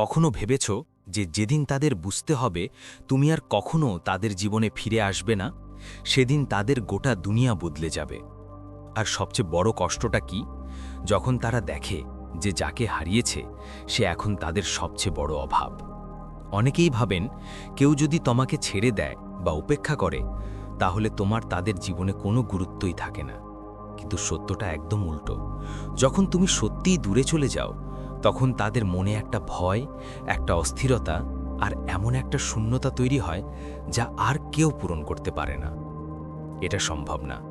কখনো ভেবেছ যে যেদিন তাদের বুঝতে হবে, তুমি আর কখনো তাদের জীবনে ফিরে আসবে না? সেদিন তাদের গোটা দুনিয়া বদলে যাবে। আর সবচেয়ে বড় কষ্টটা কি? যখন তারা দেখে যে যাকে হারিয়েছে, সে এখন তাদের সবচেয়ে বড় অভাব। অনেকেই ভাবেন, কেউ যদি তোমাকে ছেড়ে দেয় বা উপেক্ষা করে, তাহলে তোমার তাদের জীবনে কোনো গুরুত্বই থাকে না। কিন্তু সত্যটা একদম উল্টো। যখন তুমি সত্যিই দূরে চলে যাও তখন তাদের মনে একটা ভয়, একটা অস্থিরতা আর এমন একটা শূন্যতা তৈরি হয় যা আর কেউ পূরণ করতে পারে না। এটা সম্ভব না।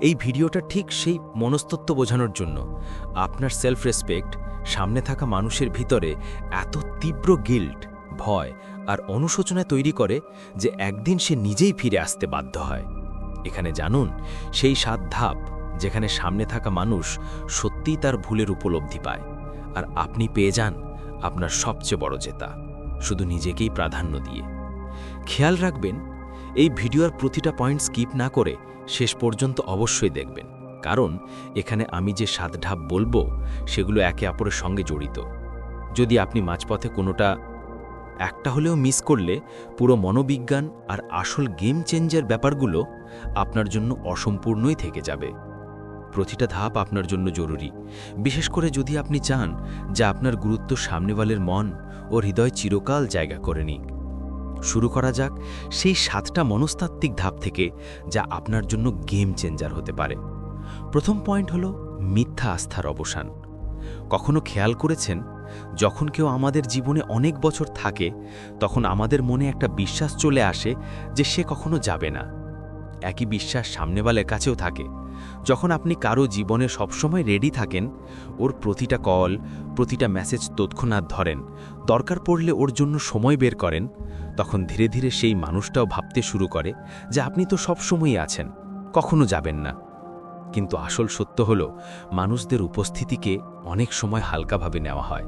এই ভিডিওটা ঠিক সেই মনস্তত্ত্ব বোঝানোর জন্য। আপনার সেলফ রেসপেক্ট সামনে থাকা মানুষের ভিতরে এত তীব্র গিল্ট ভয় আর অনুশোচনা তৈরি করে যে একদিন সে নিজেই ফিরে আসতে বাধ্য হয়। এখানে জানুন, সেই সাত ধাপ যেখানে সামনে থাকা মানুষ সত্যিই তার ভুলের উপলব্ধি পায়। আর আপনি পেয়ে যান আপনার সবচেয়ে বড় জেতা, শুধু নিজেকেই প্রাধান্য দিয়ে। খেয়াল রাখবেন, এই ভিডিওর প্রতিটা পয়েন্ট স্কিপ না করে শেষ পর্যন্ত অবশ্যই দেখবেন, কারণ এখানে আমি যে সাত ঢাপ বলব, সেগুলো একে অপরের সঙ্গে জড়িত। যদি আপনি মাঝপথে কোনোটা, একটা হলেও মিস করলে পুরো মনোবিজ্ঞান আর আসল গেম চেঞ্জার ব্যাপারগুলো আপনার জন্য অসম্পূর্ণই থেকে যাবে। প্রতিটা ধাপ আপনার জন্য জরুরি। বিশেষ করে যদি আপনি চান যা আপনার গুরুত্ব সামনেওয়ালের মন ও হৃদয় চিরকাল জায়গা করে নিক। শুরু করা যাক সেই সাতটা মনস্তাত্ত্বিক ধাপ থেকে যা আপনার জন্য গেম চেঞ্জার হতে পারে। প্রথম পয়েন্ট হলো মিথ্যা আস্থার অবসান। কখনো খেয়াল করেছেন? যখন কেউ আমাদের জীবনে অনেক বছর থাকে, তখন আমাদের মনে একটা বিশ্বাস চলে আসে যে সে কখনো যাবে না। একই বিশ্বাস সামনেওয়ালের কাছেও থাকে। যখন আপনি কারও জীবনে সবসময় রেডি থাকেন, ওর প্রতিটা কল প্রতিটা মেসেজ তৎক্ষণাৎ ধরেন। দরকার পড়লে ওর জন্য সময় বের করেন। তখন ধীরে ধীরে সেই মানুষটাও ভাবতে শুরু করে যে আপনি তো সবসময়ই আছেন, কখনো যাবেন না। কিন্তু আসল সত্য হল, মানুষদের উপস্থিতিকে অনেক সময় হালকাভাবে নেওয়া হয়।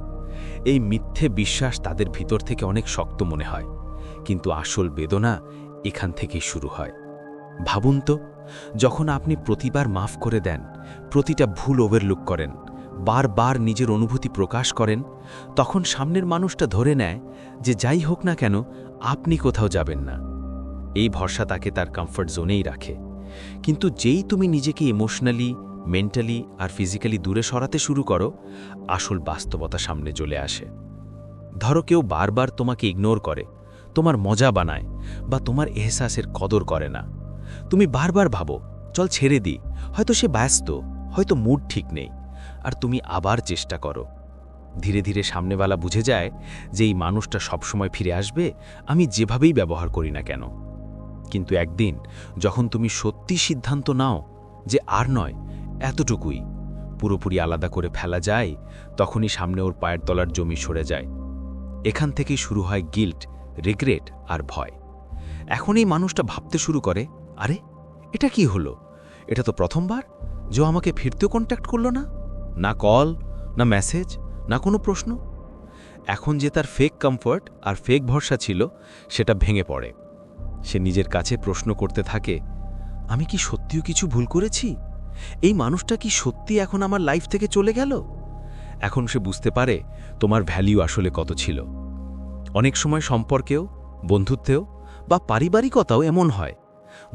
এই মিথ্যে বিশ্বাস তাদের ভিতর থেকে অনেক শক্ত মনে হয়। কিন্তু আসল বেদনা এখান থেকেই শুরু হয়। ভাবুন তো যখন আপনি প্রতিবার মাফ করে দেন, প্রতিটা ভুল ওভারলুক করেন, বারবার নিজের অনুভূতি প্রকাশ করেন, তখন সামনের মানুষটা ধরে নেয় যে যাই হোক না কেন, আপনি কোথাও যাবেন না। এই ভরসা তাকে তার কমফর্ট জোনেই রাখে। কিন্তু যেই তুমি নিজেকে ইমোশনালি মেন্টালি আর ফিজিক্যালি দূরে সরাতে শুরু করো, আসল বাস্তবতা সামনে চলে আসে। ধরো কেউ বারবার তোমাকে ইগনোর করে, তোমার মজা বানায় বা তোমার এহসাসের কদর করে না। তুমি বারবার ভাবো, চল ছেড়ে দিই, হয়তো সে ব্যস্ত, হয়তো মুড ঠিক নেই, আর তুমি আবার চেষ্টা করো। ধীরে ধীরে সামনেওয়ালা বুঝে যায় যে এই মানুষটা সবসময় ফিরে আসবে, আমি যেভাবেই ব্যবহার করি না কেন। কিন্তু একদিন, যখন তুমি সত্যি সিদ্ধান্ত নাও যে আর নয়, এতটুকুই, পুরোপুরি আলাদা করে ফেলা যায়, তখনই সামনে ওর পায়ের তলার জমি সরে যায়। এখান থেকেই শুরু হয় গিল্ট রিগ্রেট আর ভয়। এখন এই মানুষটা ভাবতে শুরু করে আরে, এটা কি হলো? এটা তো প্রথমবার? ও আমাকে ফিরতেও কন্ট্যাক্ট করল না? না কল না মেসেজ না কোনো প্রশ্ন? এখন যে তার ফেক কমফর্ট আর ফেক ভরসা ছিল, সেটা ভেঙে পড়ে। সে নিজের কাছে প্রশ্ন করতে থাকে, আমি কি সত্যিও কিছু ভুল করেছি? এই মানুষটা কি সত্যি এখন আমার লাইফ থেকে চলে গেল? এখন সে বুঝতে পারে, তোমার ভ্যালিউ আসলে কত ছিল। অনেক সময় সম্পর্কেও, বন্ধুত্বেও বা পারিবারিকতাও এমন হয়।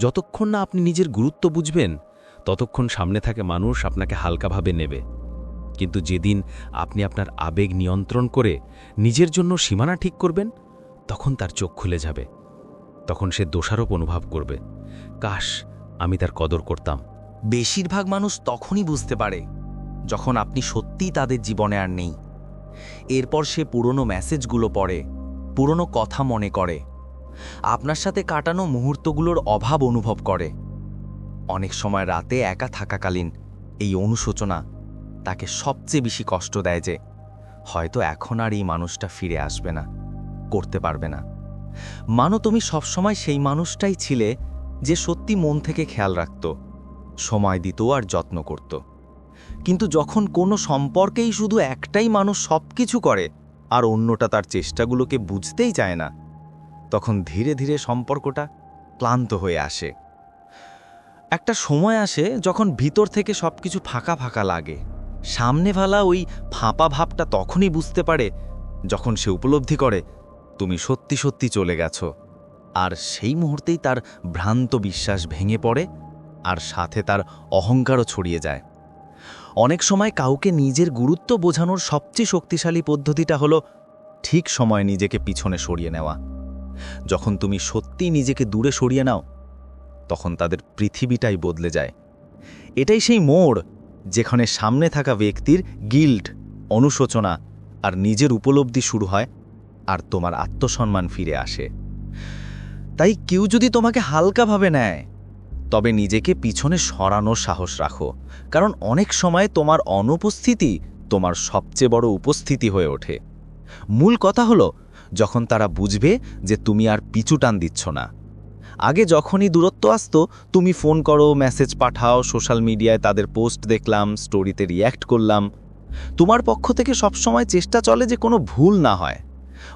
যতক্ষণ না আপনি নিজের গুরুত্ব বুঝবেন, ততক্ষণ সামনে থাকে মানুষ আপনাকে হালকাভাবে নেবে। কিন্তু যেদিন আপনি আপনার আবেগ নিয়ন্ত্রণ করে নিজের জন্য সীমানা ঠিক করবেন, তখন তার চোখ খুলে যাবে। তখন সে দোষারোপ অনুভব করবে। কাশ, আমি তার কদর করতাম। বেশিরভাগ মানুষ তখনই বুঝতে পারে, যখন আপনি সত্যিই তাদের জীবনে আর নেই। এরপর সে পুরনো মেসেজগুলো পড়ে, পুরনো কথা মনে করে। আপনার সাথে কাটানো মুহূর্তগুলোর অভাব অনুভব করে। অনেক সময় রাতে একা থাকাকালীন এই অনুশোচনা তাকে সবচেয়ে বেশি কষ্ট দেয় যে, হয়তো এখন আর এই মানুষটা ফিরে আসবে না, করতে পারবে না। মানো তুমি সবসময় সেই মানুষটাই ছিলে যে সত্যি মন থেকে খেয়াল রাখত, সময় দিত আর যত্ন করত। কিন্তু যখন কোনো সম্পর্কেই শুধু একটাই মানুষ সব কিছু করে আর অন্যটা তার চেষ্টাগুলোকে বুঝতেই চায় না তখন ধীরে ধীরে সম্পর্কটা ক্লান্ত হয়ে আসে। একটা সময় আসে যখন ভিতর থেকে সব কিছু ফাঁকা ফাঁকা লাগে। সামনে ভালা ওই ফাঁপা ভাবটা তখনই বুঝতে পারে যখন সে উপলব্ধি করে, তুমি সত্যি সত্যি চলে গেছো। আর সেই মুহূর্তেই তার ভ্রান্ত বিশ্বাস ভেঙে পড়ে আর সাথে তার অহংকারও ছড়িয়ে যায়। অনেক সময় কাউকে নিজের গুরুত্ব বোঝানোর সবচেয়ে শক্তিশালী পদ্ধতিটা হলো ঠিক সময় নিজেকে পিছনে সরিয়ে নেওয়া। যখন তুমি সত্যি নিজেকে দূরে সরিয়ে নাও, তখন তাদের পৃথিবীটাই বদলে যায়। এটাই সেই মোড় যেখানে সামনে থাকা ব্যক্তির গিল্ড অনুশোচনা আর নিজের উপলব্ধি শুরু হয় আর তোমার আত্মসম্মান ফিরে আসে। তাই কেউ যদি তোমাকে হালকাভাবে নেয়, তবে নিজেকে পিছনে সরানোর সাহস রাখো, কারণ অনেক সময় তোমার অনুপস্থিতি তোমার সবচেয়ে বড় উপস্থিতি হয়ে ওঠে। মূল কথা হলো যখন তারা বুঝবে যে তুমি আর পিছু টান দিচ্ছ না। আগে যখনই দূরত্ব আসতো, তুমি ফোন করো, মেসেজ পাঠাও, সোশ্যাল মিডিয়ায় তাদের পোস্ট দেখলাম, স্টোরিতে রিয়্যাক্ট করলাম। তোমার পক্ষ থেকে সবসময় চেষ্টা চলে যে কোনো ভুল না হয়।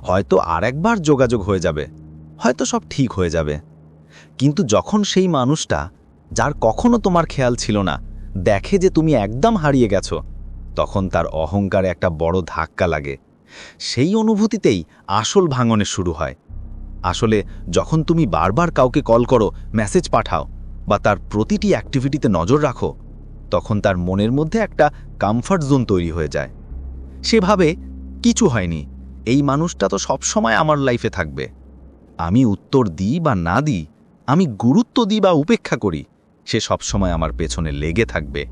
হয়তো আরেকবার যোগাযোগ হয়ে যাবে। হয়তো সব ঠিক হয়ে যাবে। কিন্তু যখন সেই মানুষটা, যার কখনো তোমার খেয়াল ছিল না, দেখে যে তুমি একদম হারিয়ে গেছো, তখন তার অহংকারে একটা বড় ধাক্কা লাগে। সেই অনুভূতিতেই আসল ভাঙনে শুরু হয়। আসলে যখন তুমি বারবার কাউকে কল করো, মেসেজ পাঠাও বা তার প্রতিটি অ্যাক্টিভিটিতে নজর রাখো, তখন তার মনের মধ্যে একটা কমফর্ট জোন তৈরি হয়ে যায়। সেভাবে কিছু হয়নি। এই মানুষটা তো সবসময় আমার লাইফে থাকবে। আমি উত্তর দিই বা না দিই, আমি গুরুত্ব দিই বা উপেক্ষা করি, সে সবসময় আমার পেছনে লেগে থাকবে।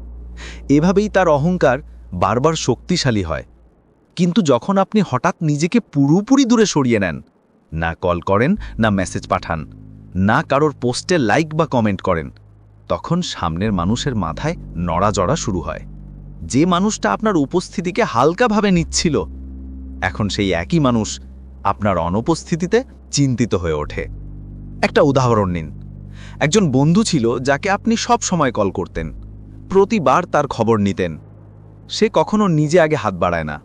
এভাবেই তার অহংকার বারবার শক্তিশালী হয়। কিন্তু যখন আপনি হঠাৎ নিজেকে পুরোপুরি দূরে সরিয়ে নেন, না কল করেন, না মেসেজ পাঠান, না কারোর পোস্টে লাইক বা কমেন্ট করেন, তখন সামনের মানুষের মাথায় নড়াজড়া শুরু হয়। যে মানুষটা আপনার উপস্থিতিকে হালকাভাবে নিচ্ছিল, এখন সেই একই মানুষ আপনার অনুপস্থিতিতে চিন্তিত হয়ে ওঠে। একটা উদাহরণ নিন। একজন বন্ধু ছিল যাকে আপনি সব সময় কল করতেন, প্রতিবার তার খবর নিতেন। সে কখনো নিজে আগে হাত বাড়ায় না।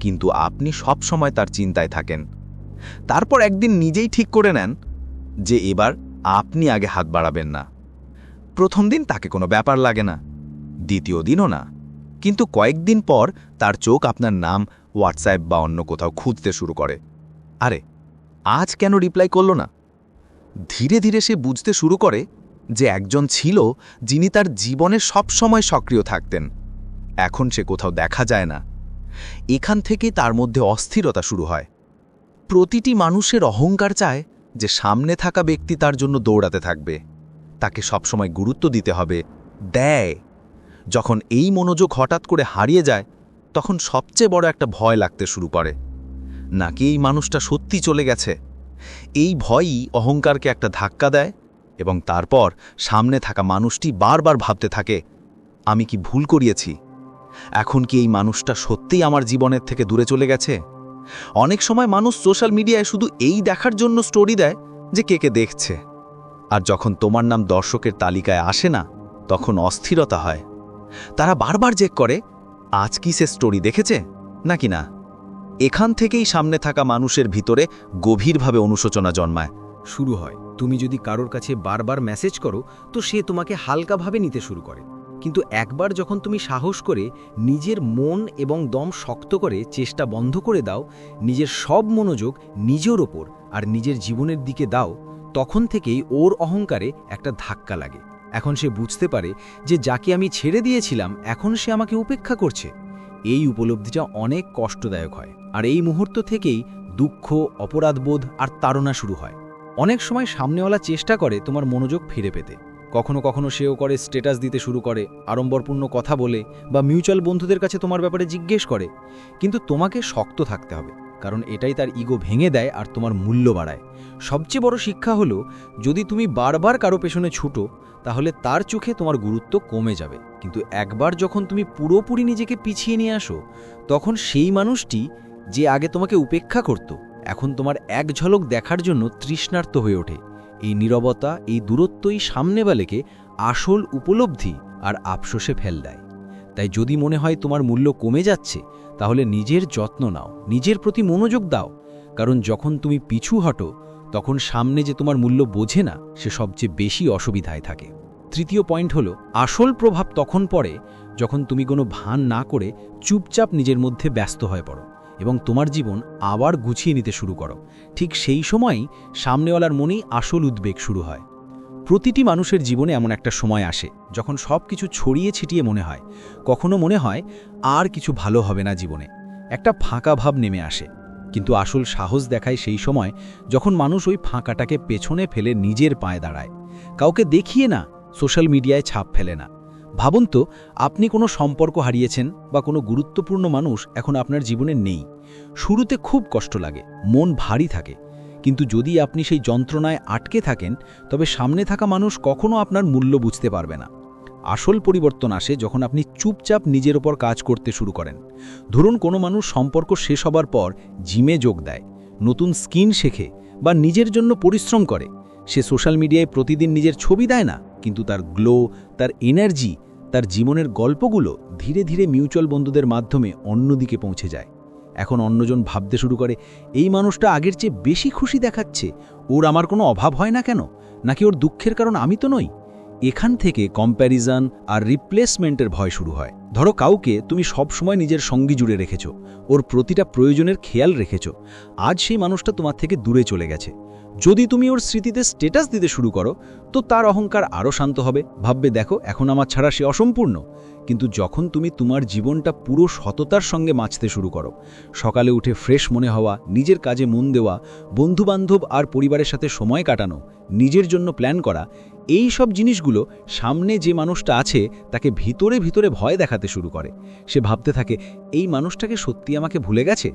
কিন্তু আপনি সব সময় তার চিন্তায় থাকেন। তারপর একদিন নিজেই ঠিক করে নেন যে এবার আপনি আগে হাত বাড়াবেন না। প্রথম দিন তাকে কোনো ব্যাপার লাগে না, দ্বিতীয় দিনও না। কিন্তু কয়েকদিন পর তার চোখ আপনার নাম হোয়াটসঅ্যাপ বা অন্য কোথাও খুঁজতে শুরু করে। আরে, আজ কেন রিপ্লাই করল না? ধীরে ধীরে সে বুঝতে শুরু করে যে একজন ছিল যিনি তার জীবনে সবসময় সক্রিয় থাকতেন। এখন সে কোথাও দেখা যায় না। এখান থেকে তার মধ্যে অস্থিরতা শুরু হয়। প্রতিটি মানুষের অহংকার চায় যে সামনে থাকা ব্যক্তি তার জন্য দৌড়াতে থাকবে। তাকে সবসময় গুরুত্ব দিতে হবে, দেয়। যখন এই মনোযোগ হঠাৎ করে হারিয়ে যায়, তখন সবচেয়ে বড় একটা ভয় লাগতে শুরু করে। নাকি এই মানুষটা সত্যি চলে গেছে? এই ভয়ই অহংকারকে একটা ধাক্কা দেয় এবং তারপর সামনে থাকা মানুষটি বারবার ভাবতে থাকে, আমি কি ভুল করিয়েছি? এখন কি এই মানুষটা সত্যিই আমার জীবনের থেকে দূরে চলে গেছে? অনেক সময় মানুষ সোশ্যাল মিডিয়ায় শুধু এই দেখার জন্য স্টোরি দেয় যে কে কে দেখছে। আর যখন তোমার নাম দর্শকের তালিকায় আসে না, তখন অস্থিরতা হয়। তারা বারবার চেক করে, আজ কি সে স্টোরি দেখেছে? নাকি না? এখান থেকেই সামনে থাকা মানুষের ভিতরে গভীরভাবে অনুশোচনা জন্মায়। শুরু হয়, তুমি যদি কারোর কাছে বারবার মেসেজ করো, তো সে তোমাকে হালকাভাবে নিতে শুরু করে। কিন্তু একবার যখন তুমি সাহস করে নিজের মন এবং দম শক্ত করে চেষ্টা বন্ধ করে দাও, নিজের সব মনোযোগ নিজের ওপর আর নিজের জীবনের দিকে দাও, তখন থেকেই ওর অহংকারে একটা ধাক্কা লাগে। এখন সে বুঝতে পারে যে যাকে আমি ছেড়ে দিয়েছিলাম, এখন সে আমাকে উপেক্ষা করছে। এই উপলব্ধিটা অনেক কষ্টদায়ক হয় আর এই মুহূর্ত থেকেই দুঃখ, অপরাধবোধ আর তাড়না শুরু হয়। অনেক সময় সামনেওয়ালা চেষ্টা করে তোমার মনোযোগ ফিরে পেতে। কখনো কখনো সেও করে স্টেটাস দিতে শুরু করে, আড়ম্বরপূর্ণ কথা বলে বা মিউচুয়াল বন্ধুদের কাছে তোমার ব্যাপারে জিজ্ঞেস করে। কিন্তু তোমাকে শক্ত থাকতে হবে, কারণ এটাই তার ইগো ভেঙে দেয় আর তোমার মূল্য বাড়ায়। সবচেয়ে বড় শিক্ষা হলো, যদি তুমি বারবার কারও পেছনে ছুটো, তাহলে তার চোখে তোমার গুরুত্ব কমে যাবে। কিন্তু একবার যখন তুমি পুরোপুরি নিজেকে পিছিয়ে নিয়ে আসো, তখন সেই মানুষটি যে আগে তোমাকে উপেক্ষা করত, এখন তোমার এক ঝলক দেখার জন্য তৃষ্ণার্ত হয়ে ওঠে। এই নীরবতা, এই দূরত্বই সামনেবালেকে আসল উপলব্ধি আর আফসোসে ফেল দেয়। তাই যদি মনে হয় তোমার মূল্য কমে যাচ্ছে, তাহলে নিজের যত্ন নাও, নিজের প্রতি মনোযোগ দাও। কারণ যখন তুমি পিছু হটো, তখন সামনে যে তোমার মূল্য বোঝে না, সে সবচেয়ে বেশি অসুবিধায় থাকে। তৃতীয় পয়েন্ট হলো, আসল প্রভাব তখন পড়ে যখন তুমি কোনো ভান না করে চুপচাপ নিজের মধ্যে ব্যস্ত হয়ে পড়ো। এবং তোমার জীবন আবার গুছিয়ে নিতে শুরু করো। ঠিক সেই সময়ই সামনেওয়ালার মনেই আসল উদ্বেগ শুরু হয়। প্রতিটি মানুষের জীবনে এমন একটা সময় আসে, যখন সব কিছু ছড়িয়ে ছিটিয়ে মনে হয়। কখনো মনে হয় আর কিছু ভালো হবে না জীবনে। একটা ফাঁকা ভাব নেমে আসে। কিন্তু আসল সাহস দেখায় সেই সময় যখন মানুষ ওই ফাঁকাটাকে পেছনে ফেলে নিজের পায়ে দাঁড়ায়। কাউকে দেখিয়ে না, সোশ্যাল মিডিয়ায় ছাপ ফেলে না। ভাবুন তো, আপনি কোনো সম্পর্ক হারিয়েছেন বা কোনো গুরুত্বপূর্ণ মানুষ এখন আপনার জীবনে নেই। শুরুতে খুব কষ্ট লাগে, মন ভারী থাকে। কিন্তু যদি আপনি সেই যন্ত্রণায় আটকে থাকেন, তবে সামনে থাকা মানুষ কখনো আপনার মূল্য বুঝতে পারবে না। আসল পরিবর্তন আসে যখন আপনি চুপচাপ নিজের ওপর কাজ করতে শুরু করেন। ধরুন কোনো মানুষ সম্পর্ক শেষ হবার পর জিমে যোগ দেয়, নতুন স্কিন শেখে বা নিজের জন্য পরিশ্রম করে। সে সোশ্যাল মিডিয়ায় প্রতিদিন নিজের ছবি দেয় না, কিন্তু তার গ্লো, তার এনার্জি তার জীবনের গল্পগুলো ধীরে ধীরে মিউচুয়াল বন্ধুদের মাধ্যমে অন্যদিকে পৌঁছে যায়। এখন অন্যজন ভাবতে শুরু করে, এই মানুষটা আগের চেয়ে বেশি খুশি দেখাচ্ছে। ওর আমার কোনো অভাব হয় না কেন? নাকি ওর দুঃখের কারণ আমি তো নই? এখান থেকে কম্প্যারিজন আর রিপ্লেসমেন্টের ভয় শুরু হয়। ধরো কাউকে তুমি সবসময় নিজের সঙ্গী জুড়ে রেখেছ, ওর প্রতিটা প্রয়োজনের খেয়াল রেখেছ, আজ সেই মানুষটা তোমার থেকে দূরে চলে গেছে। যদি তুমি ওর স্মৃতিতে স্টেটাস দিতে শুরু করো, তো তার অহংকার আরও শান্ত হবে। ভাববে, দেখো, এখন আমার ছাড়া সে অসম্পূর্ণ। কিন্তু যখন তুমি তোমার জীবনটা পুরো সততার সঙ্গে মাছতে শুরু করো, সকালে উঠে ফ্রেশ মনে হওয়া, নিজের কাজে মন দেওয়া, বন্ধুবান্ধব আর পরিবারের সাথে সময় কাটানো, নিজের জন্য প্ল্যান করা, এই সব জিনিসগুলো সামনে যে মানুষটা আছে তাকে ভিতরে ভিতরে ভয় দেখাতে শুরু করে। সে ভাবতে থাকে, এই মানুষটাকে সত্যি আমাকে ভুলে গেছে?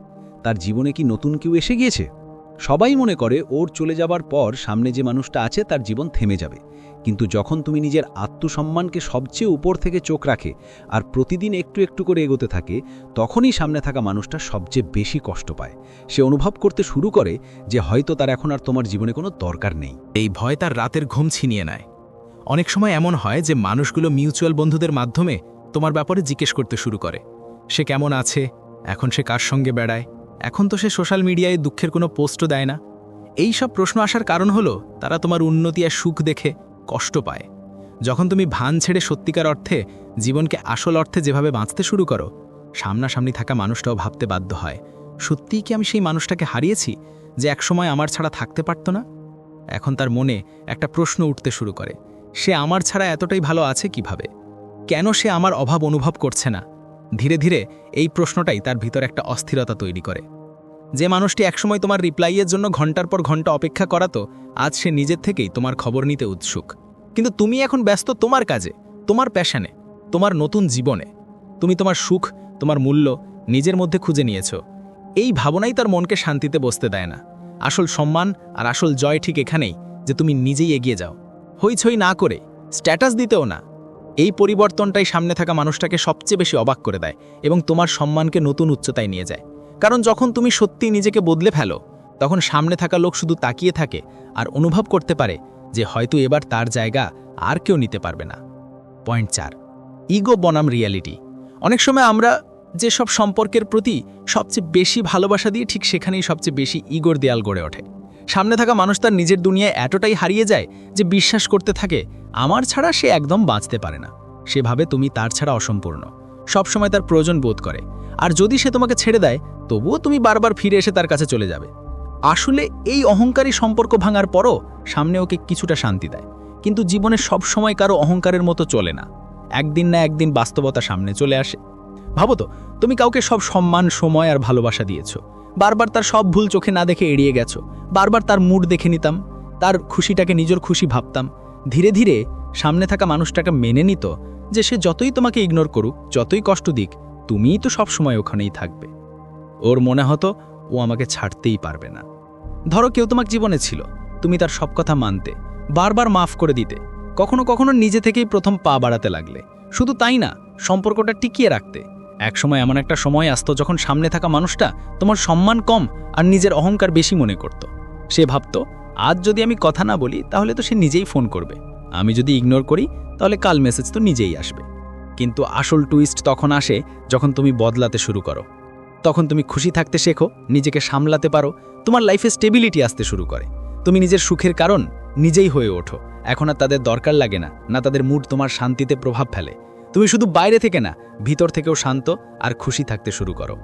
তার জীবনে কি নতুন কেউ এসে গিয়েছে? সবাই মনে করে, ওর চলে যাবার পর সামনে যে মানুষটা আছে তার জীবন থেমে যাবে। কিন্তু যখন তুমি নিজের আত্মসম্মানকে সবচেয়ে উপর থেকে চোখ রাখে আর প্রতিদিন একটু একটু করে এগোতে থাকে, তখনই সামনে থাকা মানুষটা সবচেয়ে বেশি কষ্ট পায়। সে অনুভব করতে শুরু করে যে হয়তো তার এখন আর তোমার জীবনে কোনো দরকার নেই। এই ভয় তার রাতের ঘুম ছিনিয়ে নেয়। অনেক সময় এমন হয় যে মানুষগুলো মিউচুয়াল বন্ধুদের মাধ্যমে তোমার ব্যাপারে জিজ্ঞেস করতে শুরু করে। সে কেমন আছে? এখন সে কার সঙ্গে বেড়ায়? এখন তো সে সোশ্যাল মিডিয়ায় দুঃখের কোনো পোস্টও দেয় না। এই সব প্রশ্ন আসার কারণ হলো তারা তোমার উন্নতি আর সুখ দেখে কষ্ট পায়। যখন তুমি ভান ছেড়ে সত্যিকার অর্থে জীবনকে আসল অর্থে যেভাবে বাঁচতে শুরু করো, সামনাসামনি থাকা মানুষটাও ভাবতে বাধ্য হয়, সত্যিই কি আমি সেই মানুষটাকে হারিয়েছি যে একসময় আমার ছাড়া থাকতে পারত না? এখন তার মনে একটা প্রশ্ন উঠতে শুরু করে, সে আমার ছাড়া এতটাই ভালো আছে কীভাবে? কেন সে আমার অভাব অনুভব করছে না? ধীরে ধীরে এই প্রশ্নটাই তার ভিতর একটা অস্থিরতা তৈরি করে। যে মানুষটি একসময় তোমার রিপ্লাইয়ের জন্য ঘণ্টার পর ঘণ্টা অপেক্ষা করাতো, আজ সে নিজের থেকেই তোমার খবর নিতে উৎসুক। কিন্তু তুমি এখন ব্যস্ত তোমার কাজে, তোমার প্যাশানে, তোমার নতুন জীবনে। তুমি তোমার সুখ, তোমার মূল্য নিজের মধ্যে খুঁজে নিয়েছ। এই ভাবনাই তার মনকে শান্তিতে বসতে দেয় না। আসল সম্মান আর আসল জয় ঠিক এখানেই, যে তুমি নিজেই এগিয়ে যাও। হইছই না করে, স্ট্যাটাস দিতেও না। এই পরিবর্তনটাই সামনে থাকা মানুষটাকে সবচেয়ে বেশি অবাক করে দেয় এবং তোমার সম্মানকে নতুন উচ্চতায় নিয়ে যায়। কারণ যখন তুমি সত্যি নিজেকে বদলে ফেলো, তখন সামনে থাকা লোক শুধু তাকিয়ে থাকে আর অনুভব করতে পারে যে হয়তো এবার তার জায়গা আর কেউ নিতে পারবে না। পয়েন্ট চার, ইগো বনাম রিয়ালিটি। অনেক সময় আমরা যেসব সম্পর্কের প্রতি সবচেয়ে বেশি ভালোবাসা দিয়ে ঠিক সেখানেই সবচেয়ে বেশি ইগোর দেয়াল গড়ে ওঠে। সামনে থাকা মানুষ তার নিজের দুনিয়ায় এতটাই হারিয়ে যায় যে বিশ্বাস করতে থাকে, আমার ছাড়া সে একদম বাঁচতে পারে না। সেভাবে তুমি তার ছাড়া অসম্পূর্ণ। সবসময় তার প্রয়োজন বোধ করে। আর যদি সে তোমাকে ছেড়ে দেয় তবুও তুমি বারবার ফিরে এসে তার কাছে চলে যাবে। আসলে এই অহংকারী সম্পর্ক ভাঙার পরও সামনে ওকে কিছুটা শান্তি দেয়। কিন্তু জীবনে সব সময় কারও অহংকারের মতো চলে না। একদিন না একদিন বাস্তবতা সামনে চলে আসে। ভাবো তো, তুমি কাউকে সব সম্মান, সময় আর ভালোবাসা দিয়েছ। বারবার তার সব ভুল চোখে না দেখে এড়িয়ে গেছো। বারবার তার মুড দেখে নিতাম। তার খুশিটাকে নিজের খুশি ভাবতাম। ধীরে ধীরে সামনে থাকা মানুষটাকে মেনে নিত যে সে যতই তোমাকে ইগনোর করুক, যতই কষ্ট দিক, তুমিই তো সব সময় ওখানেই থাকবে। ওর মনে হতো ও আমাকে ছাড়তেই পারবে না। ধরো কেউ তোমার জীবনে ছিল, তুমি তার সব কথা মানতে, বারবার মাফ করে দিতে, কখনো কখনো নিজে থেকেই প্রথম পা বাড়াতে লাগলে। শুধু তাই না, সম্পর্কটা টিকিয়ে রাখতে। একসময় এমন একটা সময় আসতো যখন সামনে থাকা মানুষটা তোমার সম্মান কম আর নিজের অহংকার বেশি মনে করত। সে ভাবত, আজ যদি আমি কথা না বলি, তাহলে তো সে নিজেই ফোন করবে। আমি যদি ইগনোর করি, তাহলে কাল মেসেজ তো নিজেই আসবে। কিন্তু আসল টুইস্ট তখন আসে যখন তুমি বদলাতে শুরু করো। তখন তুমি খুশি থাকতে শেখো, নিজেকে সামলাতে পারো, তোমার লাইফে স্টেবিলিটি আসতে শুরু করে। তুমি নিজের সুখের কারণ নিজেই হয়ে ওঠো। এখন আর তাদের দরকার লাগে না না তাদের মুড তোমার শান্তিতে প্রভাব ফেলে। তুমি শুধু বাইরে থেকে না, ভিতর থেকেও শান্ত আর খুশি থাকতে শুরু করো।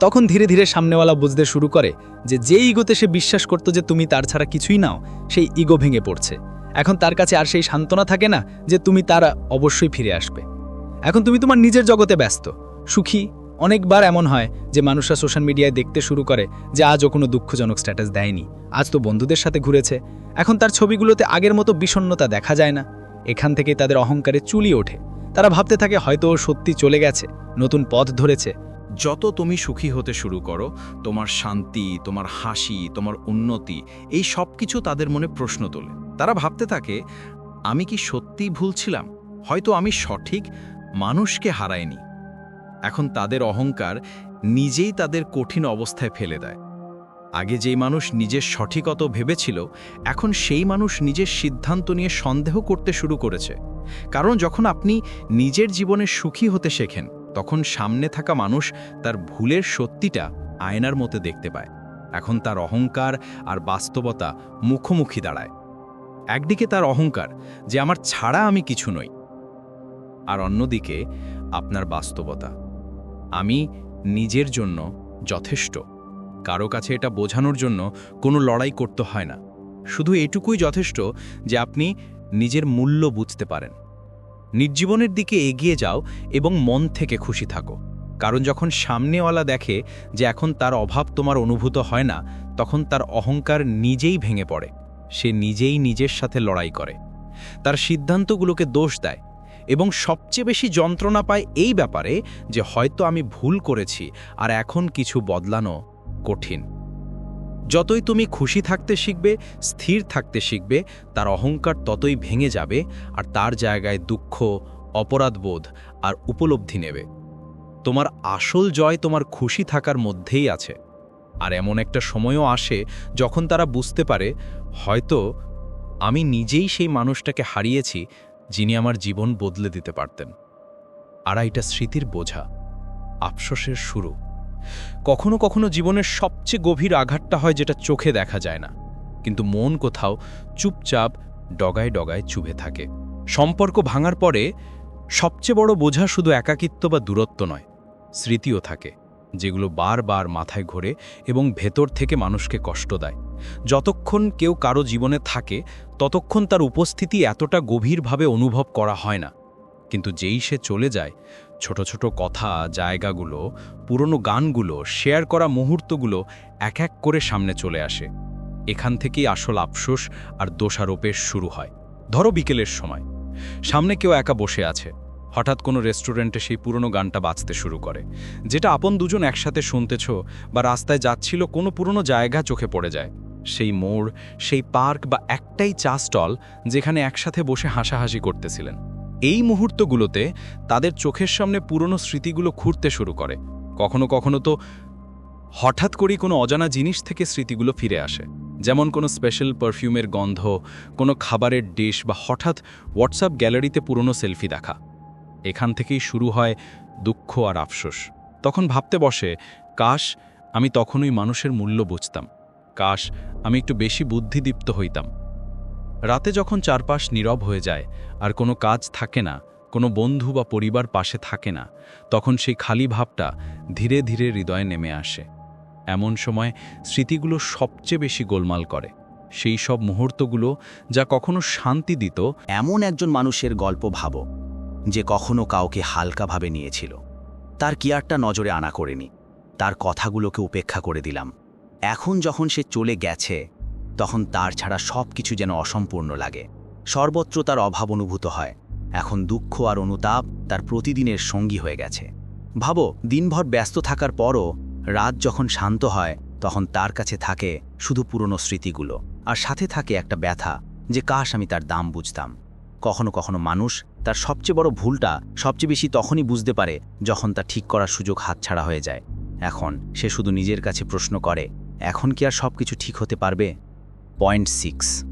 তখন ধীরে ধীরে সামনেওয়ালা বুঝতে শুরু করে যে যে ইগোতে সে বিশ্বাস করত যে তুমি তার ছাড়া কিছুই নাও, সেই ইগো ভেঙে পড়ছে। এখন তার কাছে আর সেই সান্ত্বনা থাকে না যে তুমি তারা অবশ্যই ফিরে আসবে। এখন তুমি তোমার নিজের জগতে ব্যস্ত, সুখী অনেকবার এমন হয় যে মানুষরা সোশ্যাল মিডিয়ায় দেখতে শুরু করে যে আজও কোনো দুঃখজনক স্ট্যাটাস দেয়নি। আজ তো বন্ধুদের সাথে ঘুরেছে। এখন তার ছবিগুলোতে আগের মতো বিষণ্ণতা দেখা যায় না। এখান থেকে তাদের অহংকারে চুলি ওঠে। তারা ভাবতে থাকে হয়তো সত্যি চলে গেছে, নতুন পথ ধরেছে। যত তুমি সুখী হতে শুরু করো, তোমার শান্তি, তোমার হাসি, তোমার উন্নতি, এই সব কিছু তাদের মনে প্রশ্ন তোলে। তারা ভাবতে থাকে, আমি কি সত্যিই ভুলছিলাম হয়তো আমি সঠিক মানুষকে হারাইনি। এখন তাদের অহংকার নিজেই তাদের কঠিন অবস্থায় ফেলে দেয়। আগে যেই মানুষ নিজের সঠিকত ভেবেছিল, এখন সেই মানুষ নিজের সিদ্ধান্ত নিয়ে সন্দেহ করতে শুরু করেছে। কারণ যখন আপনি নিজের জীবনে সুখী হতে শেখেন, তখন সামনে থাকা মানুষ তার ভুলের সত্যিটা আয়নার মতো দেখতে পায়। এখন তার অহংকার আর বাস্তবতা মুখোমুখি দাঁড়ায়। একদিকে তার অহংকার যে, আমার ছাড়া আমি কিছু নই। আর অন্যদিকে আপনার বাস্তবতা। আমি নিজের জন্য যথেষ্ট। কারও কাছে এটা বোঝানোর জন্য কোনো লড়াই করতে হয় না। শুধু এটুকুই যথেষ্ট যে আপনি নিজের মূল্য বুঝতে পারেন। নির্জীবনের দিকে এগিয়ে যাও এবং মন থেকে খুশি থাকো। কারণ যখন সামনেওয়ালা দেখে যে এখন তার অভাব তোমার অনুভূত হয় না, তখন তার অহংকার নিজেই ভেঙে পড়ে। সে নিজেই নিজের সাথে লড়াই করে। তার সিদ্ধান্তগুলোকে দোষ দেয়। এবং সবচেয়ে বেশি যন্ত্রণা পায় এই ব্যাপারে যে হয়তো আমি ভুল করেছি আর এখন কিছু বদলানো কঠিন। যতই তুমি খুশি থাকতে শিখবে, স্থির থাকতে শিখবে, তার অহংকার ততই ভেঙে যাবে আর তার জায়গায় দুঃখ, অপরাধবোধ আর উপলব্ধি নেবে। তোমার আসল জয় তোমার খুশি থাকার মধ্যেই আছে। আর এমন একটা সময়ও আসে যখন তারা বুঝতে পারে, হয়তো আমি নিজেই সেই মানুষটাকে হারিয়েছি যিনি আমার জীবন বদলে দিতে পারতেন। আর এটা স্মৃতির বোঝা, আফসোসের শুরু। কখনো কখনো জীবনের সবচেয়ে গভীর আঘাতটা হয় যেটা চোখে দেখা যায় না। কিন্তু মন কোথাও চুপচাপ, ডগায় ডগায় চুভে থাকে। সম্পর্ক ভাঙার পরে সবচেয়ে বড় বোঝা শুধু একাকিত্ব বা দূরত্ব নয়, স্মৃতিও থাকে, যেগুলো বারবার মাথায় ঘোরে এবং ভেতর থেকে মানুষকে কষ্ট দেয়। যতক্ষণ কেউ কারও জীবনে থাকে, ততক্ষণ তার উপস্থিতি এতটা গভীরভাবে অনুভব করা হয় না। কিন্তু যেই সে চলে যায়, ছোট ছোট কথা, জায়গাগুলো, পুরনো গানগুলো, শেয়ার করা মুহূর্তগুলো এক এক করে সামনে চলে আসে। এখান থেকেই আসল আফসোস আর দোষারোপের শুরু হয়। ধরো বিকেলের সময়। সামনে কেউ একা বসে আছে। হঠাৎ কোনো রেস্টুরেন্টে সেই পুরনো গানটা বাজতে শুরু করে। যেটা আপন দুজন একসাথে শুনতেছ বা রাস্তায় যাচ্ছিল কোনো পুরনো জায়গা চোখে পড়ে যায়। সেই মোড়, সেই পার্ক বা একটাই চা স্টল যেখানে একসাথে বসে হাসাহাসি করতেছিলেন। এই মুহূর্তগুলোতে তাদের চোখের সামনে পুরনো স্মৃতিগুলো খুঁড়তে শুরু করে। কখনো কখনো তো হঠাৎ করেই কোনো অজানা জিনিস থেকে স্মৃতিগুলো ফিরে আসে। যেমন কোনো স্পেশাল পারফিউমের গন্ধ, কোনো খাবারের ডিশ বা হঠাৎ হোয়াটসঅ্যাপ গ্যালারিতে পুরনো সেলফি দেখা। এখান থেকেই শুরু হয় দুঃখ আর আফসোস। তখন ভাবতে বসে, কাশ, আমি তখনই মানুষের মূল্য বুঝতাম। কাশ আমি একটু বেশি বুদ্ধিদীপ্ত হইতাম। রাতে যখন চারপাশ নীরব হয়ে যায়, আর কোনো কাজ থাকে না, কোনো বন্ধু বা পরিবার পাশে থাকে না, তখন সেই খালি ভাবটা ধীরে ধীরে হৃদয়ে নেমে আসে। এমন সময় স্মৃতিগুলো সবচেয়ে বেশি গোলমাল করে। সেই সব মুহূর্তগুলো যা কখনো শান্তি দিত, এমন একজন মানুষের গল্প ভাবো, যে কখনো কাউকে হালকাভাবে নিয়েছিল। তার কেয়ারটা নজরে আনা করেনি। তার কথাগুলোকে উপেক্ষা করে দিলাম। এখন যখন সে চলে গেছে, তখন তার ছাড়া সব কিছু যেন অসম্পূর্ণ লাগে। সর্বত্র তার অভাব অনুভূত হয়। এখন দুঃখ আর অনুতাপ তার প্রতিদিনের সঙ্গী হয়ে গেছে। ভাবো, দিনভর ব্যস্ত থাকার পরও রাত যখন শান্ত হয়, তখন তার কাছে থাকে শুধু পুরনো স্মৃতিগুলো। আর সাথে থাকে একটা ব্যথা যে, কাশ, আমি তার দাম বুঝতাম। কখনো কখনো মানুষ তার সবচেয়ে বড় ভুলটা সবচেয়ে বেশি তখনই বুঝতে পারে যখন তা ঠিক করার সুযোগ হাতছাড়া হয়ে যায়। এখন সে শুধু নিজের কাছে প্রশ্ন করে এখন কি আর সব কিছু ঠিক হতে পারবে? Point six.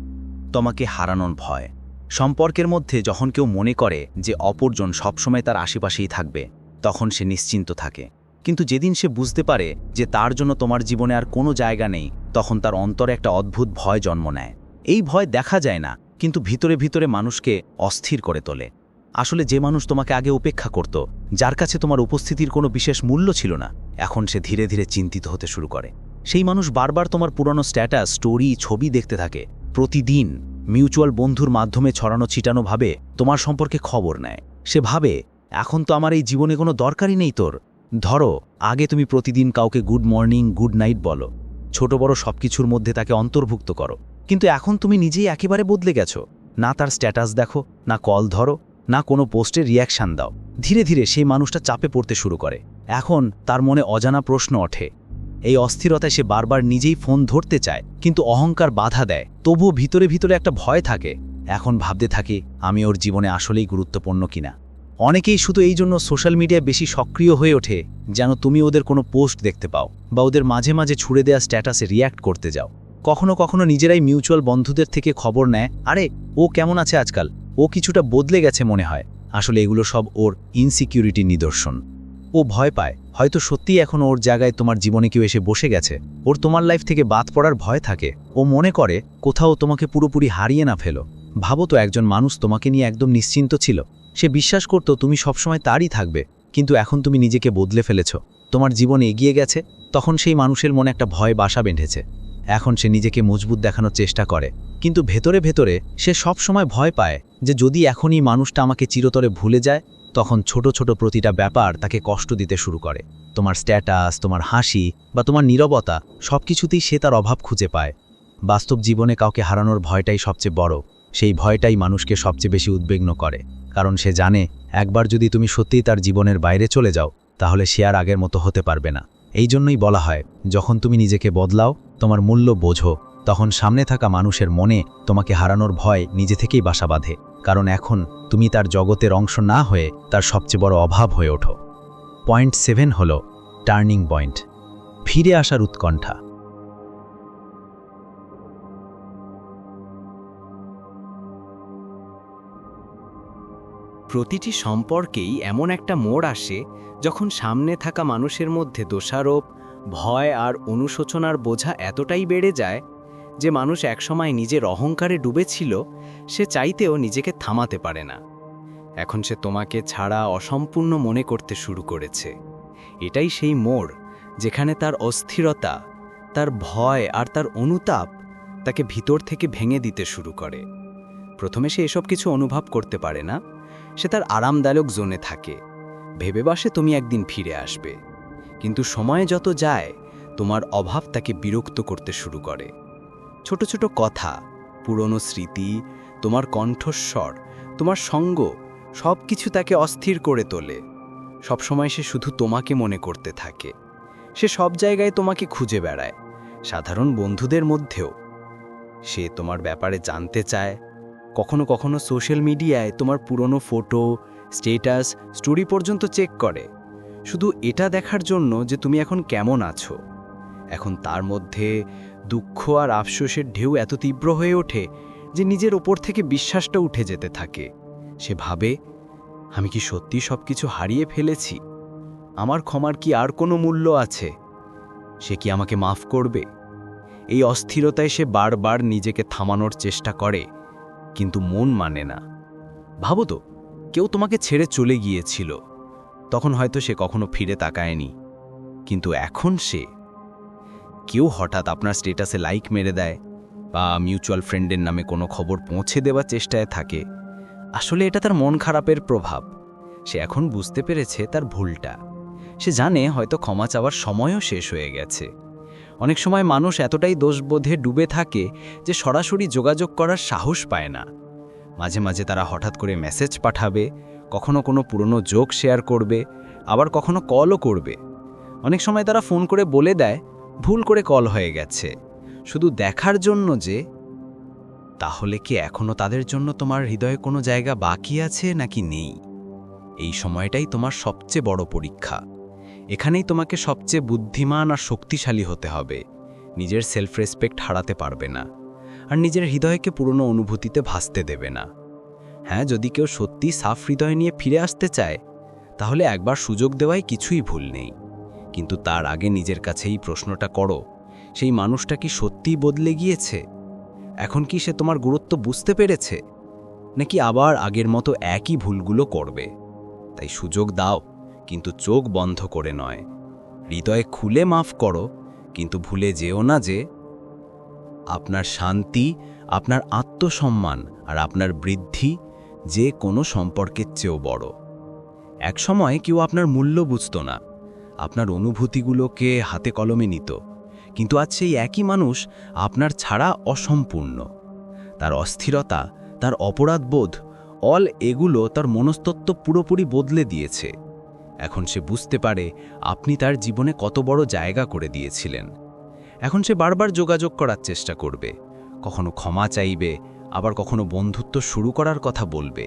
তোমাকে হারানোর ভয়। সম্পর্কের মধ্যে যখন কেউ মনে করে যে অপরজন সবসময় তার আশেপাশেই থাকবে, তখন সে নিশ্চিন্ত থাকে। কিন্তু যেদিন সে বুঝতে পারে যে তার জন্য তোমার জীবনে আর কোনো জায়গা নেই, তখন তার অন্তরে একটা অদ্ভুত ভয় জন্ম নেয়। এই ভয় দেখা যায় না, কিন্তু ভিতরে ভিতরে মানুষকে অস্থির করে তোলে। আসলে যে মানুষ তোমাকে আগে উপেক্ষা করত, যার কাছে তোমার উপস্থিতির কোনো বিশেষ মূল্য ছিল না, এখন সে ধীরে ধীরে চিন্তিত হতে শুরু করে। সেই মানুষ বারবার তোমার পুরনো স্ট্যাটাস, স্টোরি, ছবি দেখতে থাকে। প্রতিদিন মিউচুয়াল বন্ধুর মাধ্যমে ছড়ানো ছিটানো ভাবে তোমার সম্পর্কে খবর নেয়। সে ভাবে, এখন তো আমার এই জীবনে কোনো দরকারই নেই তোর। ধরো, আগে তুমি প্রতিদিন কাউকে গুড মর্নিং গুড নাইট বলো। ছোট বড় সবকিছুর মধ্যে তাকে অন্তর্ভুক্ত করো। কিন্তু এখন তুমি নিজেই একেবারে বদলে গেছো। না তার স্ট্যাটাস দেখো, না কল ধরো, না কোনো পোস্টে রিয়াকশান দাও। ধীরে ধীরে সেই মানুষটা চাপে পড়তে শুরু করে। এখন তার মনে অজানা প্রশ্ন ওঠে এই অস্থিরতায় সে বারবার নিজেই ফোন ধরতে চায়, কিন্তু অহংকার বাধা দেয়। তবুও ভিতরে ভিতরে একটা ভয় থাকে। এখন ভাবতে থাকে, আমি ওর জীবনে আসলেই গুরুত্বপূর্ণ কিনা। অনেকেই শুধু এই জন্য সোশ্যাল মিডিয়া বেশি সক্রিয় হয়ে ওঠে, যেন তুমি ওদের কোনো পোস্ট দেখতে পাও, বা ওদের মাঝে মাঝে ছুড়ে দেওয়া স্ট্যাটাসে রিয়্যাক্ট করতে যাও। কখনো কখনো নিজেরাই মিউচুয়াল বন্ধুদের থেকে খবর নেয়, আরে, ও কেমন আছে আজকাল? ও কিছুটা বদলে গেছে মনে হয়। আসলে এগুলো সব ওর ইনসিকিউরিটির নিদর্শন। ও ভয় পায়। হয়তো সত্যিই এখন ওর জায়গায় তোমার জীবনে কেউ এসে বসে গেছে। ওর তোমার লাইফ থেকে বাদ পড়ার ভয় থাকে। ও মনে করে, কোথাও তোমাকে পুরোপুরি হারিয়ে না ফেলো। ভাবো তো একজন মানুষ তোমাকে নিয়ে একদম নিশ্চিন্ত ছিল। সে বিশ্বাস করতো তুমি সবসময় তারই থাকবে, কিন্তু এখন তুমি নিজেকে বদলে ফেলেছ। তোমার জীবন এগিয়ে গেছে, তখন সেই মানুষের মনে একটা ভয় বাসা বেঁধেছে। এখন সে নিজেকে মজবুত দেখানোর চেষ্টা করে। কিন্তু ভেতরে ভেতরে সে সব সময় ভয় পায় যে যদি এখনই মানুষটা আমাকে চিরতরে ভুলে যায় তখন ছোট ছোট প্রতিটা ব্যাপার তাকে কষ্ট দিতে শুরু করে। তোমার স্ট্যাটাস তোমার হাসি বা তোমার নীরবতা সব কিছুতেই সে তার অভাব খুঁজে পায়। বাস্তব জীবনে কাউকে হারানোর ভয়টাই সবচেয়ে বড়। সেই ভয়টাই মানুষকে সবচেয়ে বেশি উদ্বিগ্ন করে। কারণ সে জানে, একবার যদি তুমি সত্যিই তার জীবনের বাইরে চলে যাও, তাহলে সে আর আগের মতো হতে পারবে না। এই জন্যই বলা হয়, যখন তুমি নিজেকে বদলাও, তোমার মূল্য বোঝো, তখন সামনে থাকা মানুষের মনে তোমাকে হারানোর ভয় নিজে থেকেই বাসা বাঁধে। কারণ এখন তুমি তার জগতের অংশ না হয়ে তার সবচেয়ে বড় অভাব হয়ে ওঠো। পয়েন্ট সেভেন হল টার্নিং পয়েন্ট। ফিরে আসার উৎকণ্ঠা। প্রতিটি সম্পর্কেই এমন একটা মোড় আসে যখন সামনে থাকা মানুষের মধ্যে দোষারোপ, ভয় আর অনুশোচনার বোঝা এতটাই বেড়ে যায় যে মানুষ একসময় নিজের অহংকারে ডুবেছিল, সে চাইতেও নিজেকে থামাতে পারে না। এখন সে তোমাকে ছাড়া অসম্পূর্ণ মনে করতে শুরু করেছে। এটাই সেই মোড় যেখানে তার অস্থিরতা, তার ভয় আর তার অনুতাপ তাকে ভিতর থেকে ভেঙে দিতে শুরু করে। প্রথমে সে এসব কিছু অনুভব করতে পারে না, সে তার আরামদায়ক জোনে থাকে। ভেবে বাসে তুমি একদিন ফিরে আসবে। কিন্তু সময়ে যত যায়, তোমার অভাব তাকে বিরক্ত করতে শুরু করে। ছোট ছোট কথা, পুরনো স্মৃতি, তোমার কণ্ঠস্বর, তোমার সঙ্গ সব কিছু তাকে অস্থির করে তোলে। সবসময় সে শুধু তোমাকে মনে করতে থাকে। সে সব জায়গায় তোমাকে খুঁজে বেড়ায়, সাধারণ বন্ধুদের মধ্যেও। সে তোমার ব্যাপারে জানতে চায়। কখনো কখনো সোশ্যাল মিডিয়ায় তোমার পুরনো ফটো, স্টেটাস, স্টোরি পর্যন্ত চেক করে। শুধু এটা দেখার জন্য যে তুমি এখন কেমন আছো। এখন তার মধ্যে দুঃখ আর আফসোসের ঢেউ এত তীব্র হয়ে ওঠে যে নিজের ওপর থেকে বিশ্বাসটা উঠে যেতে থাকে। সে ভাবে, আমি কি সত্যি সব কিছু হারিয়ে ফেলেছি? আমার ক্ষমার কি আর কোনো মূল্য আছে? সে কি আমাকে মাফ করবে? এই অস্থিরতায় সে বারবার নিজেকে থামানোর চেষ্টা করে, কিন্তু মন মানে না। ভাবো তো, কেউ তোমাকে ছেড়ে চলে গিয়েছিল। তখন হয়তো সে কখনো ফিরে তাকায়নি। কিন্তু এখন সে কেউ হঠাৎ আপনার স্টেটাসে লাইক মেরে দেয় বা মিউচুয়াল ফ্রেন্ডের নামে কোনো খবর পৌঁছে দেওয়ার চেষ্টায় থাকে। আসলে এটা তার মন খারাপের প্রভাব। সে এখন বুঝতে পেরেছে তার ভুলটা। সে জানে হয়তো ক্ষমা চাওয়ার সময়ও শেষ হয়ে গেছে। অনেক সময় মানুষ এতটাই দোষবোধে ডুবে থাকে যে সরাসরি যোগাযোগ করার সাহস পায় না। মাঝে মাঝে তারা হঠাৎ করে মেসেজ পাঠাবে, কখনো কোনো পুরনো জোক শেয়ার করবে, আবার কখনো কলও করবে। অনেক সময় তারা ফোন করে বলে দেয় ভুল করে কল হয়ে গেছে। শুধু দেখার জন্য যে, তাহলে কি এখনও তাদের জন্য তোমার হৃদয়ে কোনো জায়গা বাকি আছে নাকি নেই? এই সময়টাই তোমার সবচেয়ে বড় পরীক্ষা। এখানেই তোমাকে সবচেয়ে বুদ্ধিমান আর শক্তিশালী হতে হবে। নিজের সেলফ রেসপেক্ট হারাতে পারবে না। আর নিজের হৃদয়কে পুরনো অনুভূতিতে ভাসতে দেবে না। হ্যাঁ যদি কেউ সত্যি সাফ হৃদয় নিয়ে ফিরে আসতে চায়, তাহলে একবার সুযোগ দেওয়াই কিছুই ভুল নেই। কিন্তু তার আগে নিজের কাছেই প্রশ্নটা করো, সেই মানুষটা কি সত্যিই বদলে গিয়েছে? এখন কি সে তোমার গুরুত্ব বুঝতে পেরেছে? নাকি আবার আগের মতো একই ভুলগুলো করবে? তাই সুযোগ দাও, কিন্তু চোখ বন্ধ করে নয়। হৃদয়ে খুলে মাফ করো, কিন্তু ভুলে যেও না যে আপনার শান্তি, আপনার আত্মসম্মান আর আপনার বৃদ্ধি যে কোনো সম্পর্কের চেয়েও বড়। একসময় কেউ আপনার মূল্য বুঝত না। আপনার অনুভূতিগুলোকে হাতে কলমে নিত। কিন্তু আজ সেই একই মানুষ আপনার ছাড়া অসম্পূর্ণ। তার অস্থিরতা, তার অপরাধবোধ, অল এগুলো তার মনস্তত্ত্ব পুরোপুরি বদলে দিয়েছে। এখন সে বুঝতে পারে আপনি তার জীবনে কত বড় জায়গা করে দিয়েছিলেন। এখন সে বারবার যোগাযোগ করার চেষ্টা করবে। কখনো ক্ষমা চাইবে, আবার কখনো বন্ধুত্ব শুরু করার কথা বলবে।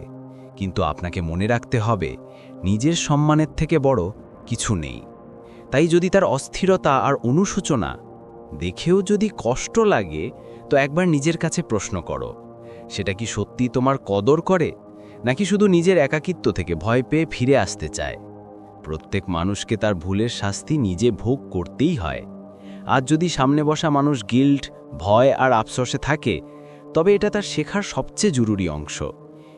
কিন্তু আপনাকে মনে রাখতে হবে, নিজের সম্মানের থেকে বড় কিছু নেই। তাই যদি তার অস্থিরতা আর অনুশোচনা দেখেও যদি কষ্ট লাগে, তো একবার নিজের কাছে প্রশ্ন করো, সেটা কি সত্যি তোমার কদর করে, নাকি শুধু নিজের একাকিত্ব থেকে ভয় পেয়ে ফিরে আসতে চায়? প্রত্যেক মানুষকে তার ভুলের শাস্তি নিজে ভোগ করতেই হয়। আজ যদি সামনে বসা মানুষ গিল্ট, ভয় আর আফসোসে থাকে, তবে এটা তার শেখার সবচেয়ে জরুরি অংশ।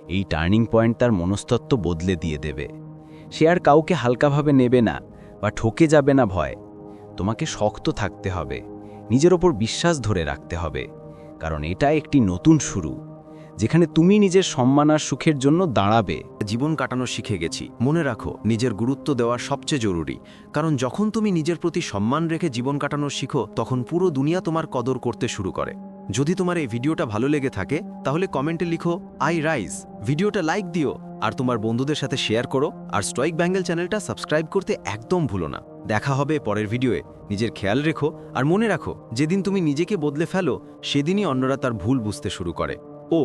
এই টার্নিং পয়েন্ট তার মনস্তত্ত্ব বদলে দিয়ে দেবে। সে আর কাউকে হালকাভাবে নেবে না। বা ঠকে যাবে না ভয়। তোমাকে শক্ত থাকতে হবে। নিজের ওপর বিশ্বাস ধরে রাখতে হবে। কারণ এটা একটি নতুন শুরু। যেখানে তুমি নিজের সম্মান আর সুখের জন্য দাঁড়াবে। জীবন কাটানো শিখে গেছি। মনে রাখো, নিজের গুরুত্ব দেওয়া সবচেয়ে জরুরি। কারণ যখন তুমি নিজের প্রতি সম্মান রেখে জীবন কাটানো শিখো, তখন পুরো দুনিয়া তোমার কদর করতে শুরু করে। যদি তোমার এই ভিডিওটা ভালো লেগে থাকে, তাহলে কমেন্টে লিখো, আই রাইজ। ভিডিওটা লাইক দিও, আর তোমার বন্ধুদের সাথে শেয়ার করো, আর স্ট্রাইক ব্যাঙ্গেল চ্যানেলটা সাবস্ক্রাইব করতে একদম ভুলো না। দেখা হবে পরের ভিডিওয়ে। নিজের খেয়াল রেখো, আর মনে রাখো, যেদিন তুমি নিজেকে বদলে ফেলো, সেদিনই অন্যরা তার ভুল বুঝতে শুরু করে। ও